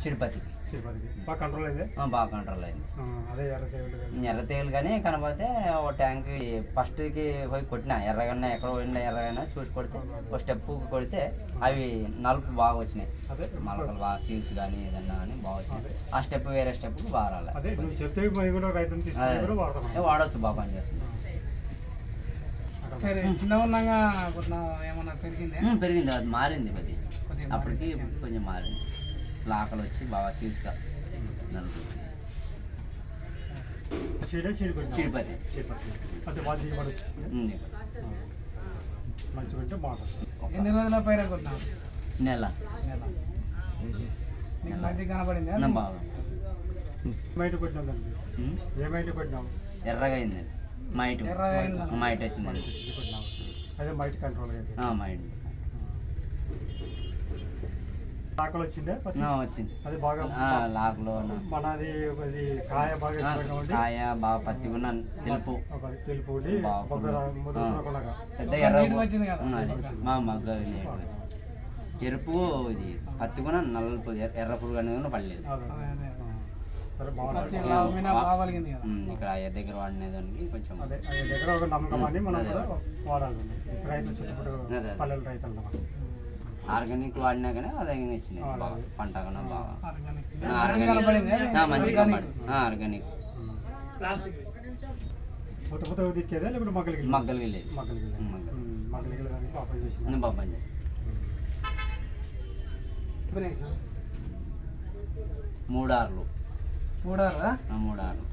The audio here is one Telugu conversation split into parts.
తిరుపతికి. బాగా కంట్రోల్ అయింది? బాగా కంట్రోల్ అయింది. అదే ఎర్ర తేలు కానీ కనబడితే ఓ ట్యాంక్ ఫస్ట్కి పోయి కొట్టిన. ఎర్రగన్నా ఎక్కడ పోయినా ఎర్రగన్నా చూసి కొడితే ఒక స్టెప్ కొడితే అవి నలుపు బాగా వచ్చినాయి. అదే. మలకలు బాగా సీల్స్ కానీ ఏదన్నా కానీ బాగా వచ్చినాయి. ఆ స్టెప్ వేరే స్టెప్ బాగా రాలే అదే నువ్వు చెప్తే మేము కూడా రైతుని తీసుకుని కూడా వాడతాం ఏ, వాడొచ్చు బాగా పనిచేస్తుంది పెరిగిందే? అది మారింది కొద్ది కొద్దిగా అప్పటికి కొంచెం మారింది. లాకలు వచ్చి బాగా తిరుపతి బాగుంటుంది ఎన్ని రోజుల పైన నెల. మంచిగా కనపడిందా బాగా. ఏమైతే కొట్టినావు దాన్ని. ఉమ్, ఏమైతే కొట్టినావు? ఎర్రగా అయింది మైట్. ఎర్రగా అయిందా? మైట్ వచ్చిందండి అదే మైట్ కంట్రోల్ అయింది. ఆ, మైట్. ఆకలి వచ్చిందే? వచ్చింది. అది బాగా ఆ, లాక్లో ఉన్న. మనది అది కాయ బాగా కాయ బాగా తెలుపు. ఒక తెలుపు. ముద్రకొనగా పెద్ద ఎర్ర మా మగ్గ చెరుపు ఇది పత్తిగున్న నలుపు ఎర్ర- ఎర్ర పురుగు అనేది కూడా పడలేదు. ఇక్కడ అయ్య దగ్గర వాడినేదానికి కొంచెం దగ్గర ఒక నమ్మకం అని మనం. కూడా వాడాలి. రైతులు చుట్టుపక్కల. పల్లెల రైతులు. ఆర్గానిక్ వాడినా కానీ అది వచ్చింది ఆ, బాగా. పంట కన్నా బాగా. ఆర్గానిక్. ఆ, మంచిగా కనపడింది ఆర్గానిక్. మగ్గలికి లేదు పాపం పనిచేస్తాను మూడార్లు. చూడారా ఆ, మూడార్లు.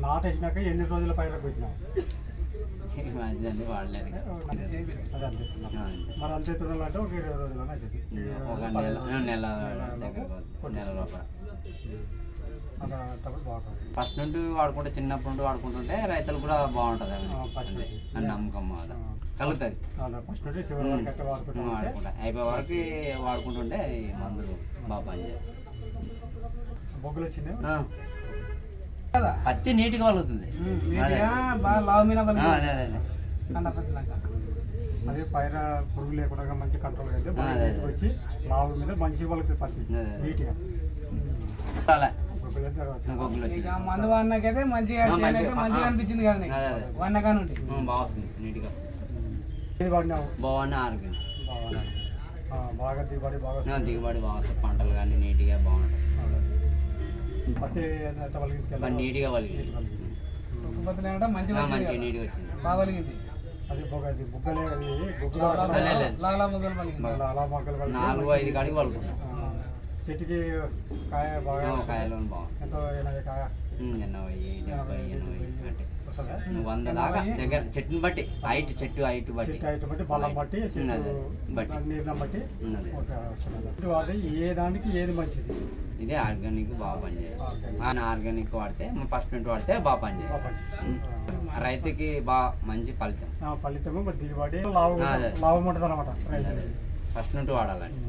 నాటేసినాక ఎన్ని రోజుల పైన పెట్టినావు అదండి వాడలేదు. మరి అంతే ఒక ఇరవై నెల నెల దగ్గర నెల లోపల. ఫస్ట్ నుండి వాడుకుంటే చిన్నప్పటి నుండి వాడుకుంటుంటే రైతులు కూడా బాగుంటుంది. అని నమ్మకం అదా. ఆ. కలుగుతుంది. వాడుకుంటాం అయిపోయే వరకు వాడుకుంటుంటే మందులు బాగా పనిచేస్తాయి బొగ్గులు వచ్చింది. పత్తి నీట్గా వలుగుతుంది అదే అదే. అదే పైన పురుగు లేకుండా మంచి కంట్రోల్ అయితే. వచ్చి లావు మీద మంచి వాళ్ళకి పత్తి. నీట్గా ఇక మందు వాడినాకైతే మంచిగా మంచిగా. అనిపించింది కదా నీకు అదే అదే. వాడినకా నుండి ఉమ్, బాగా వస్తుంది నీట్గా ఏది వాడినావు బాగున్నా ఆరోగ్యం. బాగా దిగుబడి బాగా వస్తుంది. దిగుబడి బాగా వస్తుంది పంటలు కానీ నీట్గా బాగుంటాయి. పత్తి నీట్గా వలిగి ఉత్పత్తులు ఏంటంటే మంచిగా. నీట్గా వచ్చింది. బాగా పలిగింది అది బొగ్గ అది బుగ్గలే అది బుగ్గలు. లాలా మొగ్గలు నాలుగు ఐదు కాడికి వలుకున్నాం ఆ, చెట్టుకి కాయ బాగా కాయలు బాగుంది ఎంతో ఎనభై కాయ. ఎనభై డెబ్బై ఎనభై అంటే వంద దాకా దగ్గర చెట్టుని బట్టి హైట్ చెట్టు హైట్ బట్టి. హైట్ బట్టి బలం బట్టి బట్టి. నీళ్ళని బట్టి ఉన్నది. ఏ దానికి ఏది మంచిది? ఇదే ఆర్గానిక్ బాగా పనిచేయాలి. ఆయన ఆర్గానిక్ వాడితే ఫస్ట్ నుండి వాడితే బాగా పనిచేయాలి. రైతుకి బాగా మంచి ఫలితం. మరి దిగుబడి లాభం ఉంటుంది అనమాట ఫస్ట్ నుండి వాడాలండి.